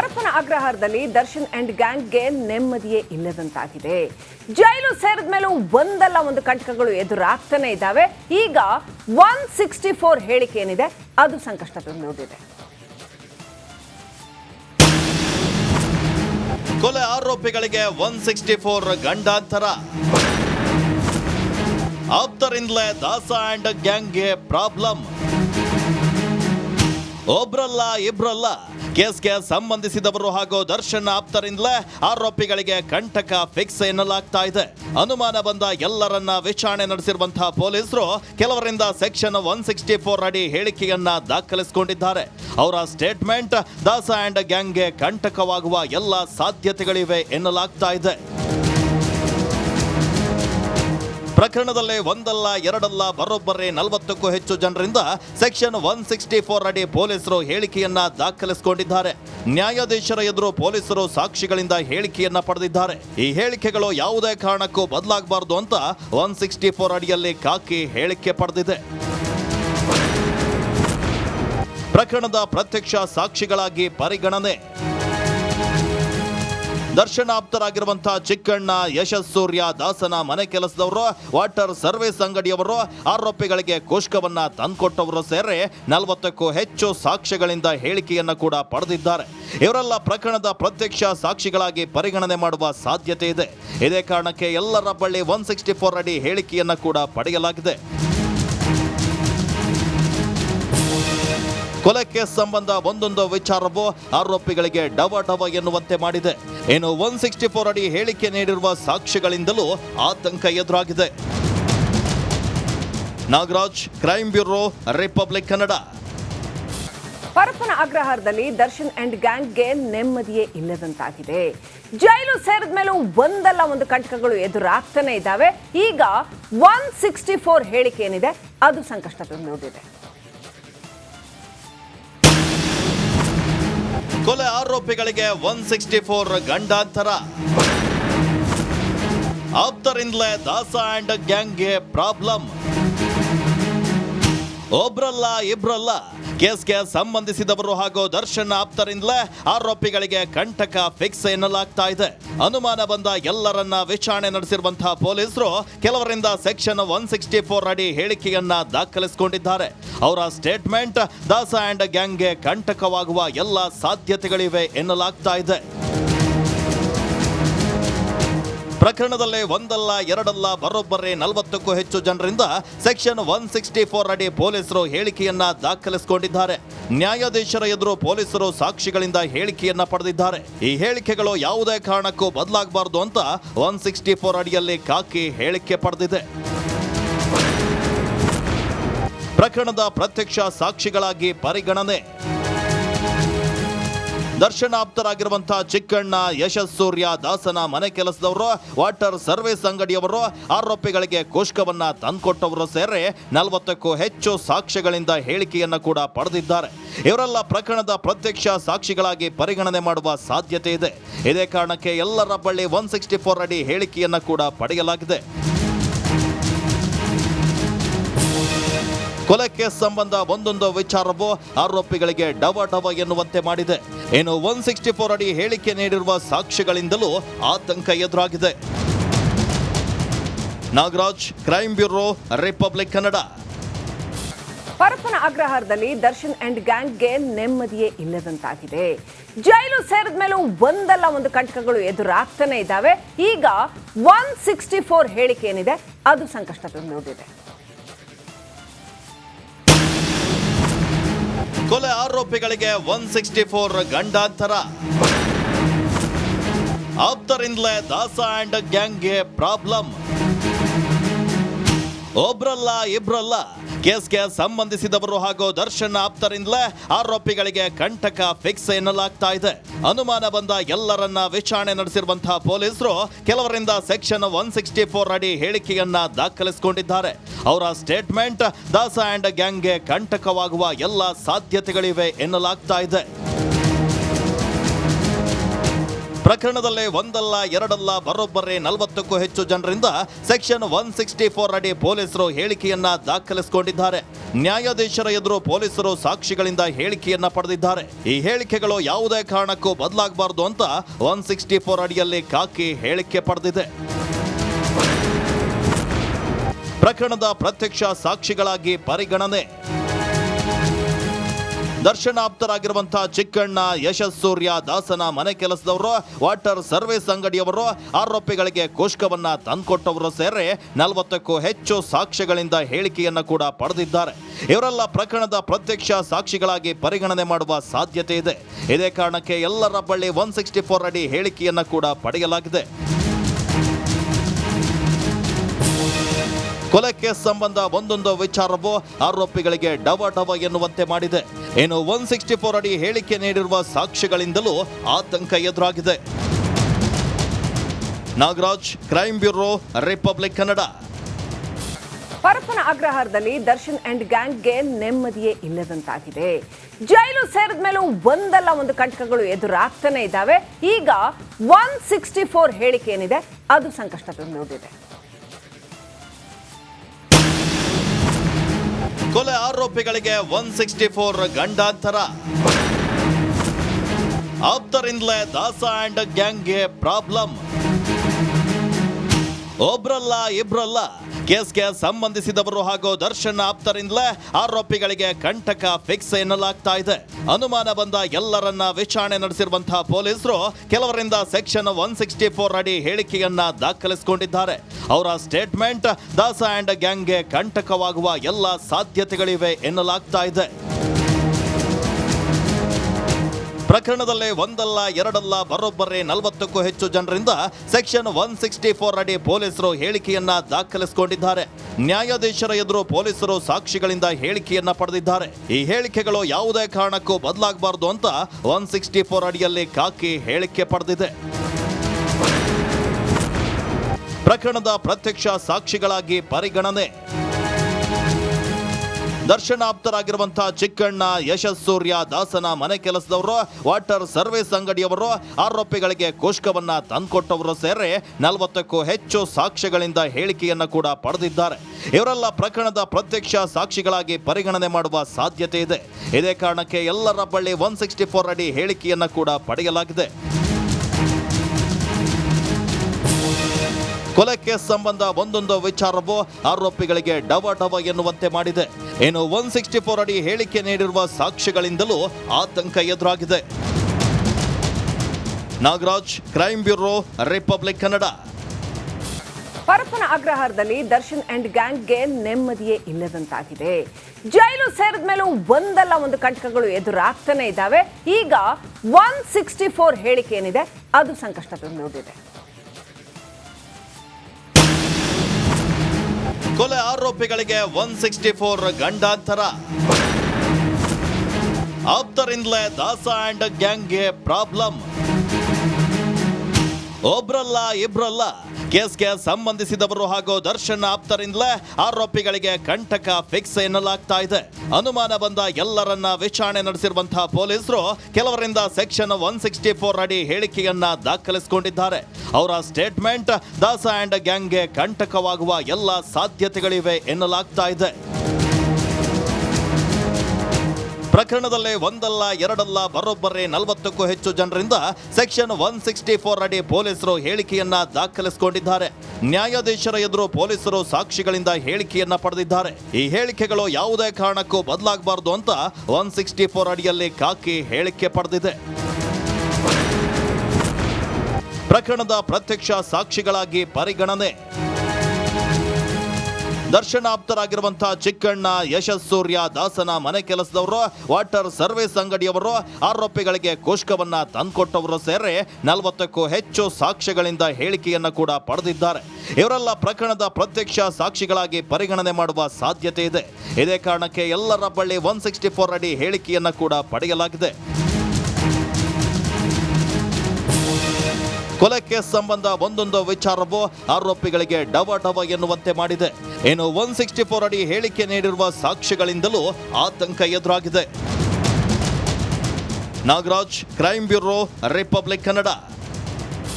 ಪರಪ್ಪನ ಅಗ್ರಹಾರದಲ್ಲಿ ದರ್ಶನ್ ಅಂಡ್ ಗ್ಯಾಂಗ್ಗೆ ನೆಮ್ಮದಿಯೇ ಇಲ್ಲದಂತಾಗಿದೆ. ಜೈಲು ಸೇರಿದ ಮೇಲೂ ಒಂದಲ್ಲ ಒಂದು ಕಂಟಕಗಳು ಎದುರಾಗ್ತಾನೆ ಇದ್ದಾವೆ. ಈಗ ಒನ್ ಸಿಕ್ಸ್ಟಿ ಫೋರ್ ಹೇಳಿಕೆ ಏನಿದೆ, ಅದು ಸಂಕಷ್ಟ ತಂದೊಡ್ಡಿದೆ ಕೊಲೆ ಆರೋಪಿಗಳಿಗೆ ಒನ್ ಸಿಕ್ಸ್ಟಿ ಫೋರ್ ಗಂಡಾಂತರ. ಆಪ್ತರಿಂದಲೇ ದಾಸ ಅಂಡ್ ಗ್ಯಾಂಗ್ಗೆ ಪ್ರಾಬ್ಲಮ್. ಒಬ್ರಲ್ಲ, ಇಬ್ರಲ್ಲ. ಕೇಸ್ಗೆ ಸಂಬಂಧಿಸಿದವರು ಹಾಗೂ ದರ್ಶನ್ ಆಪ್ತರಿಂದಲೇ ಆರೋಪಿಗಳಿಗೆ ಕಂಟಕ ಫಿಕ್ಸ್ ಎನ್ನಲಾಗ್ತಾ ಇದೆ. ಅನುಮಾನ ಬಂದ ಎಲ್ಲರನ್ನ ವಿಚಾರಣೆ ನಡೆಸಿರುವಂತಹ ಪೊಲೀಸರು ಕೆಲವರಿಂದ ಸೆಕ್ಷನ್ ಒನ್ ಸಿಕ್ಸ್ಟಿ ಫೋರ್ ಅಡಿ ಹೇಳಿಕೆಯನ್ನ ದಾಖಲಿಸಿಕೊಂಡಿದ್ದಾರೆ. ಅವರ ಸ್ಟೇಟ್ಮೆಂಟ್ ದಾಸ ಅಂಡ್ ಗ್ಯಾಂಗ್ಗೆ ಕಂಟಕವಾಗುವ ಎಲ್ಲ ಸಾಧ್ಯತೆಗಳಿವೆ ಎನ್ನಲಾಗ್ತಾ ಇದೆ. ಪ್ರಕರಣದಲ್ಲಿ ಒಂದಲ್ಲ, ಎರಡಲ್ಲ, ಬರೋಬ್ಬರಿ ನಲವತ್ತಕ್ಕೂ ಹೆಚ್ಚು ಜನರಿಂದ ಸೆಕ್ಷನ್ ಒನ್ ಸಿಕ್ಸ್ಟಿ ಫೋರ್ ಅಡಿ ಪೊಲೀಸರು ಹೇಳಿಕೆಯನ್ನ ದಾಖಲಿಸಿಕೊಂಡಿದ್ದಾರೆ. ನ್ಯಾಯಾಧೀಶರ ಎದುರು ಪೊಲೀಸರು ಸಾಕ್ಷಿಗಳಿಂದ ಹೇಳಿಕೆಯನ್ನ ಪಡೆದಿದ್ದಾರೆ. ಈ ಹೇಳಿಕೆಗಳು ಯಾವುದೇ ಕಾರಣಕ್ಕೂ ಬದಲಾಗಬಾರದು ಅಂತ ಒನ್ ಸಿಕ್ಸ್ಟಿ ಫೋರ್ ಅಡಿಯಲ್ಲಿ ಕಾಕಿ ಹೇಳಿಕೆ ಪಡೆದಿದೆ. ಪ್ರಕರಣದ ಪ್ರತ್ಯಕ್ಷ ಸಾಕ್ಷಿಗಳಾಗಿ ಪರಿಗಣನೆ. ದರ್ಶನ ಆಪ್ತರಾಗಿರುವಂತಹ ಚಿಕ್ಕಣ್ಣ ಯಶಸ್ಸೂರ್ಯ ದಾಸನ ಮನೆ ಕೆಲಸದವರು, ವಾಟರ್ ಸರ್ವಿಸ್ ಅಂಗಡಿಯವರು, ಆರೋಪಿಗಳಿಗೆ ಕುಷ್ಕವನ್ನ ತಂದುಕೊಟ್ಟವರು ಸೇರಿ ನಲವತ್ತಕ್ಕೂ ಹೆಚ್ಚು ಸಾಕ್ಷ್ಯಗಳಿಂದ ಹೇಳಿಕೆಯನ್ನು ಕೂಡ ಪಡೆದಿದ್ದಾರೆ. ಇವರೆಲ್ಲ ಪ್ರಕರಣದ ಪ್ರತ್ಯಕ್ಷ ಸಾಕ್ಷಿಗಳಾಗಿ ಪರಿಗಣನೆ ಮಾಡುವ ಸಾಧ್ಯತೆ ಇದೆ. ಇದೇ ಕಾರಣಕ್ಕೆ ಎಲ್ಲರ ಬಳಿ ಒನ್ ಸಿಕ್ಸ್ಟಿ ಫೋರ್ ಅಡಿ ಹೇಳಿಕೆಯನ್ನು ಕೂಡ ಪಡೆಯಲಾಗಿದೆ. ಕೊಲೆ ಕೇಸ್ ಸಂಬಂಧ ಒಂದೊಂದು ವಿಚಾರವು ಆರೋಪಿಗಳಿಗೆ ಡವ ಡವ ಎನ್ನುವಂತೆ ಮಾಡಿದೆ. ಇನ್ನು ಒನ್ ಸಿಕ್ಸ್ಟಿ ಫೋರ್ ಅಡಿ ಹೇಳಿಕೆ ನೀಡಿರುವ ಸಾಕ್ಷ್ಯಗಳಿಂದಲೂ ಆತಂಕ ಎದುರಾಗಿದೆ. Nagaraj crime bureau Republic Kannada Parappana ಅಗ್ರಹಾರದಲ್ಲಿ Darshan and ಗ್ಯಾಂಗ್ಗೆ ನೆಮ್ಮದಿಯೇ ಇಲ್ಲದಂತಾಗಿದೆ. ಜೈಲು ಸೇರಿದ ಮೇಲೂ ಒಂದಲ್ಲ ಒಂದು ಕಂಟಕಗಳು ಎದುರಾಗ್ತಾನೆ ಇದ್ದಾವೆ. ಈಗ ಒನ್ ಸಿಕ್ಸ್ಟಿ ಫೋರ್ ಹೇಳಿಕೆ ಏನಿದೆ, ಅದು ಸಂಕಷ್ಟ ತಂದೊಡ್ಡಿದೆ ಕೊಲೆ ಆರೋಪಿಗಳಿಗೆ ಒನ್ ಸಿಕ್ಸ್ಟಿ ಫೋರ್ ಗಂಡಾಂತರ. ಆಪ್ತರಿಂದಲೇ ದಾಸ ಅಂಡ್ ಗ್ಯಾಂಗ್ಗೆ ಪ್ರಾಬ್ಲಮ್. ಒಬ್ರಲ್ಲ ಇಬ್ರಲ್ಲ. ಕೇಸ್ಗೆ ಸಂಬಂಧಿಸಿದವರು ಹಾಗೂ ದರ್ಶನ್ ಆಪ್ತರಿಂದಲೇ ಆರೋಪಿಗಳಿಗೆ ಕಂಟಕ ಫಿಕ್ಸ್ ಎನ್ನಲಾಗ್ತಾ ಇದೆ. ಅನುಮಾನ ಬಂದ ಎಲ್ಲರನ್ನ ವಿಚಾರಣೆ ನಡೆಸಿರುವಂತಹ ಪೊಲೀಸರು ಕೆಲವರಿಂದ ಸೆಕ್ಷನ್ ಒನ್ ಸಿಕ್ಸ್ಟಿ ಫೋರ್ ಅಡಿ ಹೇಳಿಕೆಯನ್ನ ದಾಖಲಿಸಿಕೊಂಡಿದ್ದಾರೆ. ಅವರ ಸ್ಟೇಟ್ಮೆಂಟ್ ದಾಸ ಅಂಡ್ ಗ್ಯಾಂಗ್ಗೆ ಕಂಟಕವಾಗುವ ಎಲ್ಲ ಸಾಧ್ಯತೆಗಳಿವೆ ಎನ್ನಲಾಗ್ತಾ ಇದೆ. ಪ್ರಕರಣದಲ್ಲಿ ಒಂದಲ್ಲ, ಎರಡಲ್ಲ, ಬರೋಬ್ಬರಿ ನಲವತ್ತಕ್ಕೂ ಹೆಚ್ಚು ಜನರಿಂದ ಸೆಕ್ಷನ್ ಒನ್ ಸಿಕ್ಸ್ಟಿ ಫೋರ್ ಅಡಿ ಪೊಲೀಸರು ಹೇಳಿಕೆಯನ್ನ ದಾಖಲಿಸಿಕೊಂಡಿದ್ದಾರೆ. ನ್ಯಾಯಾಧೀಶರ ಎದುರು ಪೊಲೀಸರು ಸಾಕ್ಷಿಗಳಿಂದ ಹೇಳಿಕೆಯನ್ನ ಪಡೆದಿದ್ದಾರೆ. ಈ ಹೇಳಿಕೆಗಳು ಯಾವುದೇ ಕಾರಣಕ್ಕೂ ಬದಲಾಗಬಾರದು ಅಂತ ಒನ್ ಸಿಕ್ಸ್ಟಿ ಫೋರ್ ಅಡಿಯಲ್ಲಿ ಕಾಕಿ ಹೇಳಿಕೆ ಪಡೆದಿದೆ. ಪ್ರಕರಣದ ಪ್ರತ್ಯಕ್ಷ ಸಾಕ್ಷಿಗಳಾಗಿ ಪರಿಗಣನೆ. ದರ್ಶನ ಆಪ್ತರಾಗಿರುವಂತಹ ಚಿಕ್ಕಣ್ಣ ಯಶಸ್ಸೂರ್ಯ ದಾಸನ ಮನೆ ಕೆಲಸದವರು, ವಾಟರ್ ಸರ್ವಿಸ್ ಅಂಗಡಿಯವರು ಆರೋಪಿಗಳಿಗೆ ಕುಷ್ಕವನ್ನ ತಂದುಕೊಟ್ಟವರು ಸೇರಿ ನಲವತ್ತಕ್ಕೂ ಹೆಚ್ಚು ಸಾಕ್ಷ್ಯಗಳಿಂದ ಹೇಳಿಕೆಯನ್ನ ಕೂಡ ಪಡೆದಿದ್ದಾರೆ. ಇವರೆಲ್ಲ ಪ್ರಕರಣದ ಪ್ರತ್ಯಕ್ಷ ಸಾಕ್ಷಿಗಳಾಗಿ ಪರಿಗಣನೆ ಮಾಡುವ ಸಾಧ್ಯತೆ ಇದೆ. ಇದೇ ಕಾರಣಕ್ಕೆ ಎಲ್ಲರ ಬಳಿ ಒನ್ ಸಿಕ್ಸ್ಟಿ ಫೋರ್ ಅಡಿ ಹೇಳಿಕೆಯನ್ನ ಕೂಡ ಪಡೆಯಲಾಗಿದೆ. ಕೊಲೆ ಕೇಸ್ ಸಂಬಂಧ ಒಂದೊಂದು ವಿಚಾರವೂ ಆರೋಪಿಗಳಿಗೆ ಡವ ಡವ ಎನ್ನುವಂತೆ ಮಾಡಿದೆ. ಇನ್ನು ಒನ್ ಸಿಕ್ಸ್ಟಿ ಫೋರ್ ಅಡಿ ಹೇಳಿಕೆ ನೀಡಿರುವ ಸಾಕ್ಷ್ಯಗಳಿಂದಲೂ ಆತಂಕ ಎದುರಾಗಿದೆ. Nagaraj crime bureau Republic Kannada Parappana ಅಗ್ರಹಾರದಲ್ಲಿ Darshan and ಗ್ಯಾಂಗ್ಗೆ ನೆಮ್ಮದಿಯೇ ಇಲ್ಲದಂತಾಗಿದೆ. ಜೈಲು ಸೇರಿದ ಮೇಲೂ ಒಂದಲ್ಲ ಒಂದು ಕಂಟಕಗಳು ಎದುರಾಗ್ತಾನೆ ಇದ್ದಾವೆ. ಈಗ ಒನ್ ಸಿಕ್ಸ್ಟಿ ಫೋರ್ ಹೇಳಿಕೆ ಏನಿದೆ, ಅದು ಸಂಕಷ್ಟ ತಂದೊಡ್ಡಿದೆ ಕೊಲೆ ಆರೋಪಿಗಳಿಗೆ ಒನ್ ಸಿಕ್ಸ್ಟಿ ಫೋರ್ ಗಂಡಾಂತರ. ಆಪ್ತರಿಂದಲೇ ದಾಸ ಆ್ಯಂಡ್ ಗ್ಯಾಂಗ್ಗೆ ಪ್ರಾಬ್ಲಮ್. ಒಬ್ರಲ್ಲ ಇಬ್ರಲ್ಲ. ಕೇಸ್ಗೆ ಸಂಬಂಧಿಸಿದವರು ಹಾಗೂ ದರ್ಶನ್ ಆಪ್ತರಿಂದಲೇ ಆರೋಪಿಗಳಿಗೆ ಕಂಟಕ ಫಿಕ್ಸ್ ಎನ್ನಲಾಗ್ತಾ ಇದೆ. ಅನುಮಾನ ಬಂದ ಎಲ್ಲರನ್ನ ವಿಚಾರಣೆ ನಡೆಸಿರುವಂತಹ ಪೊಲೀಸರು ಕೆಲವರಿಂದ ಸೆಕ್ಷನ್ ಒನ್ ಸಿಕ್ಸ್ಟಿ ಫೋರ್ ಅಡಿ ಹೇಳಿಕೆಯನ್ನ ದಾಖಲಿಸಿಕೊಂಡಿದ್ದಾರೆ. ಅವರ ಸ್ಟೇಟ್ಮೆಂಟ್ ದಾಸ ಅಂಡ್ ಗ್ಯಾಂಗ್ಗೆ ಕಂಟಕವಾಗುವ ಎಲ್ಲ ಸಾಧ್ಯತೆಗಳಿವೆ ಎನ್ನಲಾಗ್ತಾ ಇದೆ. ಪ್ರಕರಣದಲ್ಲಿ ಒಂದಲ್ಲ, ಎರಡಲ್ಲ, ಬರೋಬ್ಬರಿ ನಲವತ್ತಕ್ಕೂ ಹೆಚ್ಚು ಜನರಿಂದ ಸೆಕ್ಷನ್ ಒನ್ ಸಿಕ್ಸ್ಟಿ ಫೋರ್ ಅಡಿ ಪೊಲೀಸರು ಹೇಳಿಕೆಯನ್ನ ದಾಖಲಿಸಿಕೊಂಡಿದ್ದಾರೆ. ನ್ಯಾಯಾಧೀಶರ ಎದುರು ಪೊಲೀಸರು ಸಾಕ್ಷಿಗಳಿಂದ ಹೇಳಿಕೆಯನ್ನ ಪಡೆದಿದ್ದಾರೆ. ಈ ಹೇಳಿಕೆಗಳು ಯಾವುದೇ ಕಾರಣಕ್ಕೂ ಬದಲಾಗಬಾರದು ಅಂತ ಒನ್ ಸಿಕ್ಸ್ಟಿ ಫೋರ್ ಅಡಿಯಲ್ಲಿ ಕಾಕಿ ಹೇಳಿಕೆ ಪಡೆದಿದೆ. ಪ್ರಕರಣದ ಪ್ರತ್ಯಕ್ಷ ಸಾಕ್ಷಿಗಳಾಗಿ ಪರಿಗಣನೆ. ದರ್ಶನ ಆಪ್ತರಾಗಿರುವಂತಹ ಚಿಕ್ಕಣ್ಣ, ಯಶಸ್ಸೂರ್ಯ, ದಾಸನ, ಮನೆ ಕೆಲಸದವರು, ವಾಟರ್ ಸರ್ವಿಸ್ ಅಂಗಡಿಯವರು, ಆರೋಪಿಗಳಿಗೆ ಕೋಷ್ಕವನ್ನ ತಂದುಕೊಟ್ಟವರು ಸೇರಿ ನಲವತ್ತಕ್ಕೂ ಹೆಚ್ಚು ಸಾಕ್ಷ್ಯಗಳಿಂದ ಹೇಳಿಕೆಯನ್ನು ಕೂಡ ಪಡೆದಿದ್ದಾರೆ. ಇವರೆಲ್ಲ ಪ್ರಕರಣದ ಪ್ರತ್ಯಕ್ಷ ಸಾಕ್ಷಿಗಳಾಗಿ ಪರಿಗಣನೆ ಮಾಡುವ ಸಾಧ್ಯತೆ ಇದೆ. ಇದೇ ಕಾರಣಕ್ಕೆ ಎಲ್ಲರ ಬಳಿ ಒನ್ ಸಿಕ್ಸ್ಟಿ ಫೋರ್ ಅಡಿ ಹೇಳಿಕೆಯನ್ನು ಕೂಡ ಪಡೆಯಲಾಗಿದೆ. ಕೊಲೆ ಕೇಸ್ ಸಂಬಂಧ ಒಂದೊಂದು ವಿಚಾರವೂ ಆರೋಪಿಗಳಿಗೆ ಡವ ಡವ ಎನ್ನುವಂತೆ ಮಾಡಿದೆ. ಇನ್ನು ಒನ್ ಸಿಕ್ಸ್ಟಿ ಫೋರ್ ಅಡಿ ಹೇಳಿಕೆ ನೀಡಿರುವ ಸಾಕ್ಷ್ಯಗಳಿಂದಲೂ ಆತಂಕ ಎದುರಾಗಿದೆ. Nagaraj crime bureau, Republic Kannada. Parappana ಅಗ್ರಹಾರದಲ್ಲಿ Darshan and ಗ್ಯಾಂಗ್ಗೆ ನೆಮ್ಮದಿಯೇ ಇಲ್ಲದಂತಾಗಿದೆ. ಜೈಲು ಸೇರಿದ ಮೇಲೂ ಒಂದಲ್ಲ ಒಂದು ಕಂಟಕಗಳು ಎದುರಾಗ್ತಾನೆ ಇದ್ದಾವೆ. ಈಗ ಒನ್ ಸಿಕ್ಸ್ಟಿ ಫೋರ್ ಹೇಳಿಕೆ ಏನಿದೆ, ಅದು ಸಂಕಷ್ಟ ತಂದೊಡ್ಡಿದೆ ಕೊಲೆ ಆರೋಪಿಗಳಿಗೆ ಒನ್ ಸಿಕ್ಸ್ಟಿ ಫೋರ್ ಗಂಡಾಂತರ. ಆಪ್ತರಿಂದಲೇ ದಾಸ ಅಂಡ್ ಗ್ಯಾಂಗ್ಗೆ ಪ್ರಾಬ್ಲಮ್. ಒಬ್ರಲ್ಲ ಇಬ್ರಲ್ಲ. ಕೇಸ್ಗೆ ಸಂಬಂಧಿಸಿದವರು ಹಾಗೂ ದರ್ಶನ್ ಆಪ್ತರಿಂದಲೇ ಆರೋಪಿಗಳಿಗೆ ಕಂಟಕ ಫಿಕ್ಸ್ ಎನ್ನಲಾಗ್ತಾ ಇದೆ. ಅನುಮಾನ ಬಂದ ಎಲ್ಲರನ್ನ ವಿಚಾರಣೆ ನಡೆಸಿರುವಂತಹ ಪೊಲೀಸರು ಕೆಲವರಿಂದ ಸೆಕ್ಷನ್ ಒನ್ ಸಿಕ್ಸ್ಟಿ ಫೋರ್ ಅಡಿ ಹೇಳಿಕೆಯನ್ನ ದಾಖಲಿಸಿಕೊಂಡಿದ್ದಾರೆ. ಅವರ ಸ್ಟೇಟ್ಮೆಂಟ್ ದಾಸ ಅಂಡ್ ಗ್ಯಾಂಗ್ಗೆ ಕಂಟಕವಾಗುವ ಎಲ್ಲ ಸಾಧ್ಯತೆಗಳಿವೆ ಎನ್ನಲಾಗ್ತಾ ಇದೆ. ಪ್ರಕರಣದಲ್ಲಿ ಒಂದಲ್ಲ, ಎರಡಲ್ಲ, ಬರೋಬ್ಬರಿ ನಲವತ್ತಕ್ಕೂ ಹೆಚ್ಚು ಜನರಿಂದ ಸೆಕ್ಷನ್ ಒನ್ ಸಿಕ್ಸ್ಟಿ ಫೋರ್ ಅಡಿ ಪೊಲೀಸರು ಹೇಳಿಕೆಯನ್ನ ದಾಖಲಿಸಿಕೊಂಡಿದ್ದಾರೆ. ನ್ಯಾಯಾಧೀಶರ ಎದುರು ಪೊಲೀಸರು ಸಾಕ್ಷಿಗಳಿಂದ ಹೇಳಿಕೆಯನ್ನ ಪಡೆದಿದ್ದಾರೆ. ಈ ಹೇಳಿಕೆಗಳು ಯಾವುದೇ ಕಾರಣಕ್ಕೂ ಬದಲಾಗಬಾರದು ಅಂತ ಒನ್ ಸಿಕ್ಸ್ಟಿ ಫೋರ್ ಅಡಿಯಲ್ಲಿ ಕಾಕಿ ಹೇಳಿಕೆ ಪಡೆದಿದೆ. ಪ್ರಕರಣದ ಪ್ರತ್ಯಕ್ಷ ಸಾಕ್ಷಿಗಳಾಗಿ ಪರಿಗಣನೆ. ದರ್ಶನ ಆಪ್ತರಾಗಿರುವಂತಹ ಚಿಕ್ಕಣ್ಣ ಯಶಸ್ಸೂರ್ಯ ದಾಸನ ಮನೆ ಕೆಲಸದವರು, ವಾಟರ್ ಸರ್ವಿಸ್ ಅಂಗಡಿಯವರು, ಆರೋಪಿಗಳಿಗೆ ಕುಷ್ಕವನ್ನ ತಂದುಕೊಟ್ಟವರು ಸೇರಿ ನಲವತ್ತಕ್ಕೂ ಹೆಚ್ಚು ಸಾಕ್ಷ್ಯಗಳಿಂದ ಹೇಳಿಕೆಯನ್ನ ಕೂಡ ಪಡೆದಿದ್ದಾರೆ. ಇವರೆಲ್ಲ ಪ್ರಕರಣದ ಪ್ರತ್ಯಕ್ಷ ಸಾಕ್ಷಿಗಳಾಗಿ ಪರಿಗಣನೆ ಮಾಡುವ ಸಾಧ್ಯತೆ ಇದೆ. ಇದೇ ಕಾರಣಕ್ಕೆ ಎಲ್ಲರ ಬಳಿ ಒನ್ ಸಿಕ್ಸ್ಟಿ ಫೋರ್ ಅಡಿ ಹೇಳಿಕೆಯನ್ನ ಕೂಡ ಪಡೆಯಲಾಗಿದೆ. ಕೊಲೆ ಕೇಸ್ ಸಂಬಂಧ ಒಂದೊಂದು ವಿಚಾರವು ಆರೋಪಿಗಳಿಗೆ ಡವ ಡವ ಎನ್ನುವಂತೆ ಮಾಡಿದೆ. ಇನ್ನು ಒನ್ ಸಿಕ್ಸ್ಟಿ ಫೋರ್ ಅಡಿ ಹೇಳಿಕೆ ನೀಡಿರುವ ಸಾಕ್ಷ್ಯಗಳಿಂದಲೂ ಆತಂಕ ಎದುರಾಗಿದೆ. Nagaraj crime bureau Republic Kannada Parappana ಅಗ್ರಹಾರದಲ್ಲಿ Darshan and ಗ್ಯಾಂಗ್ಗೆ ನೆಮ್ಮದಿಯೇ ಇಲ್ಲದಂತಾಗಿದೆ. ಜೈಲು ಸೇರಿದ ಮೇಲೂ ಒಂದಲ್ಲ ಒಂದು ಕಂಟಕಗಳು ಎದುರಾಗ್ತಾನೆ ಇದ್ದಾವೆ. ಈಗ ಒನ್ ಸಿಕ್ಸ್ಟಿ ಫೋರ್ ಹೇಳಿಕೆ ಏನಿದೆ, ಅದು ಸಂಕಷ್ಟ ತಂದೊಡ್ಡಿದೆ ಕೊಲೆ ಆರೋಪಿಗಳಿಗೆ ಒನ್ ಸಿಕ್ಸ್ಟಿ ಫೋರ್ ಗಂಡಾಂತರ. ಆಪ್ತರಿಂದಲೇ ದಾಸ ಆ್ಯಂಡ್ ಗ್ಯಾಂಗ್ಗೆ ಪ್ರಾಬ್ಲಮ್. ಒಬ್ರಲ್ಲ, ಇಬ್ರಲ್ಲ. ಕೇಸ್ಗೆ ಸಂಬಂಧಿಸಿದವರು ಹಾಗೂ ದರ್ಶನ್ ಆಪ್ತರಿಂದಲೇ ಆರೋಪಿಗಳಿಗೆ ಕಂಟಕ ಫಿಕ್ಸ್ ಎನ್ನಲಾಗ್ತಾ ಇದೆ. ಅನುಮಾನ ಬಂದ ಎಲ್ಲರನ್ನ ವಿಚಾರಣೆ ನಡೆಸಿರುವಂತಹ ಪೊಲೀಸರು ಕೆಲವರಿಂದ ಸೆಕ್ಷನ್ ಒನ್ ಸಿಕ್ಸ್ಟಿ ಫೋರ್ ಅಡಿ ಹೇಳಿಕೆಯನ್ನ ದಾಖಲಿಸಿಕೊಂಡಿದ್ದಾರೆ. ಅವರ ಸ್ಟೇಟ್ಮೆಂಟ್ ದಾಸ ಅಂಡ್ ಗ್ಯಾಂಗ್ಗೆ ಕಂಟಕವಾಗುವ ಎಲ್ಲ ಸಾಧ್ಯತೆಗಳಿವೆ ಎನ್ನಲಾಗ್ತಾ ಇದೆ. ಪ್ರಕರಣದಲ್ಲಿ ಒಂದಲ್ಲ, ಎರಡಲ್ಲ, ಬರೋಬ್ಬರೇ ನಲವತ್ತಕ್ಕೂ ಹೆಚ್ಚು ಜನರಿಂದ ಸೆಕ್ಷನ್ ಒನ್ ಸಿಕ್ಸ್ಟಿ ಫೋರ್ ಅಡಿ ಪೊಲೀಸರು ಹೇಳಿಕೆಯನ್ನ ದಾಖಲಿಸಿಕೊಂಡಿದ್ದಾರೆ. ನ್ಯಾಯಾಧೀಶರ ಎದುರು ಪೊಲೀಸರು ಸಾಕ್ಷಿಗಳಿಂದ ಹೇಳಿಕೆಯನ್ನ ಪಡೆದಿದ್ದಾರೆ. ಈ ಹೇಳಿಕೆಗಳು ಯಾವುದೇ ಕಾರಣಕ್ಕೂ ಬದಲಾಗಬಾರದು ಅಂತ ಒನ್ ಸಿಕ್ಸ್ಟಿ ಫೋರ್ ಅಡಿಯಲ್ಲಿ ಕಾಕಿ ಹೇಳಿಕೆ ಪಡೆದಿದೆ. ಪ್ರಕರಣದ ಪ್ರತ್ಯಕ್ಷ ಸಾಕ್ಷಿಗಳಾಗಿ ಪರಿಗಣನೆ. ದರ್ಶನ ಆಪ್ತರಾಗಿರುವಂತಹ ಚಿಕ್ಕಣ್ಣ ಯಶಸ್ ಸೂರ್ಯ ದಾಸನ, ಮನೆ ಕೆಲಸದವರು, ವಾಟರ್ ಸರ್ವಿಸ್ ಅಂಗಡಿಯವರು, ಆರೋಪಿಗಳಿಗೆ ಕುಷ್ಕವನ್ನ ತಂದುಕೊಟ್ಟವರು ಸೇರಿ ನಲವತ್ತಕ್ಕೂ ಹೆಚ್ಚು ಸಾಕ್ಷ್ಯಗಳಿಂದ ಹೇಳಿಕೆಯನ್ನ ಕೂಡ ಪಡೆದಿದ್ದಾರೆ. ಇವರೆಲ್ಲ ಪ್ರಕರಣದ ಪ್ರತ್ಯಕ್ಷ ಸಾಕ್ಷಿಗಳಾಗಿ ಪರಿಗಣನೆ ಮಾಡುವ ಸಾಧ್ಯತೆ ಇದೆ. ಇದೇ ಕಾರಣಕ್ಕೆ ಎಲ್ಲರ ಬಳಿ ಒನ್ ಸಿಕ್ಸ್ಟಿ ಫೋರ್ ಅಡಿ ಹೇಳಿಕೆಯನ್ನ ಕೂಡ ಪಡೆಯಲಾಗಿದೆ. ಕೊಲೆ ಕೇಸ್ ಸಂಬಂಧ ಒಂದೊಂದು ವಿಚಾರವು ಆರೋಪಿಗಳಿಗೆ ಡವ ಡವ ಎನ್ನುವಂತೆ ಮಾಡಿದೆ. ಇನ್ನು ಒನ್ ಸಿಕ್ಸ್ಟಿ ಫೋರ್ ಅಡಿ ಹೇಳಿಕೆ ನೀಡಿರುವ ಸಾಕ್ಷ್ಯಗಳಿಂದಲೂ ಆತಂಕ ಎದುರಾಗಿದೆ. Nagaraj crime bureau Republic Kannada